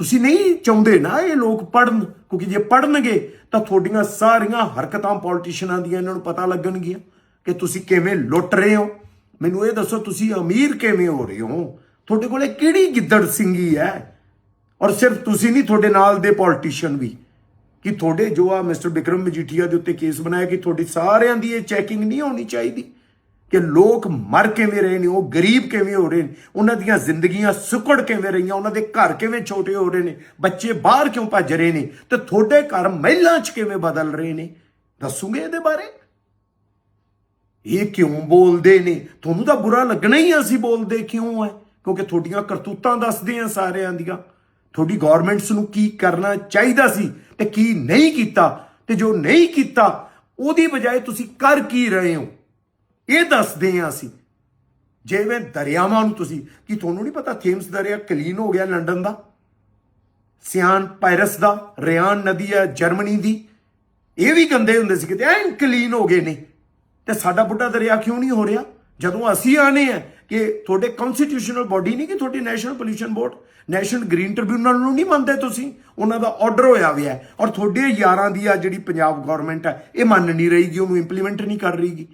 ਤੁਸੀਂ ਨਹੀਂ ਚਾਹੁੰਦੇ ਨਾ ਇਹ ਲੋਕ ਪੜਨ ਕਿਉਂਕਿ ਜੇ ਪੜਨਗੇ ਤਾਂ ਤੁਹਾਡੀਆਂ ਸਾਰੀਆਂ ਹਰਕਤਾਂ ਪੋਲੀਟੀਸ਼ੀਅਨਾਂ ਦੀਆਂ ਇਹਨਾਂ ਨੂੰ ਪਤਾ ਲੱਗਣਗੀਆਂ ਕਿ ਤੁਸੀਂ ਕਿਵੇਂ ਲੁੱਟ ਰਹੇ ਹੋ। ਮੈਨੂੰ ਇਹ ਦੱਸੋ, ਤੁਸੀਂ ਅਮੀਰ ਕਿਵੇਂ ਹੋ ਰਹੇ ਹੋ? ਤੁਹਾਡੇ ਕੋਲੇ ਕਿਹੜੀ ਗਿੱਦੜ ਸਿੰਘੀ ਹੈ? ਔਰ ਸਿਰਫ ਤੁਸੀਂ ਨਹੀਂ, ਤੁਹਾਡੇ ਨਾਲ ਦੇ ਪੋਲੀਟੀਸ਼ੀਅਨ ਵੀ। ਕਿ ਤੁਹਾਡੇ ਜੋ ਆ ਮਿਸਟਰ ਵਿਕਰਮ ਮਜੀਠੀਆ ਦੇ ਉੱਤੇ ਕੇਸ ਬਣਾਇਆ ਕਿ ਤੁਹਾਡੀ ਸਾਰਿਆਂ ਦੀ ਇਹ ਚੈਕਿੰਗ ਨਹੀਂ ਹੋਣੀ ਚਾਹੀਦੀ। ਕਿ ਲੋਕ ਮਰ ਕਿਵੇਂ ਰਹੇ ਨੇ, ਉਹ ਗਰੀਬ ਕਿਵੇਂ ਹੋ ਰਹੇ ਨੇ, ਉਹਨਾਂ ਦੀਆਂ ਜ਼ਿੰਦਗੀਆਂ ਸੁਕੜ ਕਿਵੇਂ ਰਹੀਆਂ, ਉਹਨਾਂ ਦੇ ਘਰ ਕਿਵੇਂ ਛੋਟੇ ਹੋ ਰਹੇ ਨੇ, ਬੱਚੇ ਬਾਹਰ ਕਿਉਂ ਭੱਜ ਰਹੇ ਨੇ ਤੇ ਤੁਹਾਡੇ ਘਰ ਮਹਿਲਾਂ 'ਚ ਕਿਵੇਂ ਬਦਲ ਰਹੇ ਨੇ? ਦੱਸੂਗੇ ਇਹਦੇ ਬਾਰੇ? ਇਹ ਕਿਉਂ ਬੋਲਦੇ ਨੇ? ਤੁਹਾਨੂੰ ਤਾਂ ਬੁਰਾ ਲੱਗਣਾ ਹੀ ਆ, ਅਸੀਂ ਬੋਲਦੇ ਕਿਉਂ ਹੈ ਕਿਉਂਕਿ ਤੁਹਾਡੀਆਂ ਕਰਤੂਤਾਂ ਦੱਸਦੇ ਆ ਸਾਰਿਆਂ ਦੀਆਂ। ਤੁਹਾਡੀ ਗਵਰਨਮੈਂਟਸ ਨੂੰ ਕੀ ਕਰਨਾ ਚਾਹੀਦਾ ਸੀ ਤੇ ਕੀ ਨਹੀਂ ਕੀਤਾ? ਤੇ ਜੋ ਨਹੀਂ ਕੀਤਾ, ਉਹਦੀ ਬਜਾਏ ਤੁਸੀਂ ਕਰ ਕੀ ਰਹੇ ਹੋ? ਇਹ ਦੱਸਦੇ ਆ ਅਸੀਂ। ਜਿਵੇਂ ਦਰਿਆਵਾਂ ਨੂੰ ਤੁਸੀਂ, ਕੀ ਤੁਹਾਨੂੰ ਨਹੀਂ ਪਤਾ ਥੇਮਸ ਦਰਿਆ ਕਲੀਨ ਹੋ ਗਿਆ ਲੰਡਨ ਦਾ? ਸਿਆਨ ਪਾਇਰਸ ਦਾ, ਰਿਆਨ ਨਦੀ ਹੈ ਜਰਮਨੀ ਦੀ। ਇਹ ਵੀ ਗੰਦੇ ਹੁੰਦੇ ਸੀ ਕਿਤੇ, ਐਨ ਕਲੀਨ ਹੋ ਗਏ ਨੇ। ਤੇ ਸਾਡਾ ਬੁੱਢਾ ਦਰਿਆ ਕਿਉਂ ਨਹੀਂ ਹੋ ਰਿਹਾ? ਜਦੋਂ ਅਸੀਂ ਆਨੇ ਆ ਕਿ ਤੁਹਾਡੇ ਕਨਸਟੀਟਿਊਸ਼ਨਲ ਬਾਡੀ ਨਹੀਂ ਕਿ ਤੁਹਾਡੀ national pollution board national green tribunal ਨੂੰ ਨਹੀਂ ਮੰਨਦੇ ਤੁਸੀਂ? ਉਹਨਾਂ ਦਾ ਆਰਡਰ ਹੋਇਆ ਹੋਇਆ ਹੈ। ਔਰ ਤੁਹਾਡੇ ਯਾਰਾਂ ਦੀ ਆ ਜਿਹੜੀ ਪੰਜਾਬ ਗਵਰਨਮੈਂਟ ਹੈ, ਇਹ ਮੰਨ ਨਹੀਂ ਰਹੀਗੀ ਉਹਨੂੰ ਇੰਪਲੀਮੈਂਟ ਨਹੀਂ ਕਰ ਰਹੀਗੀ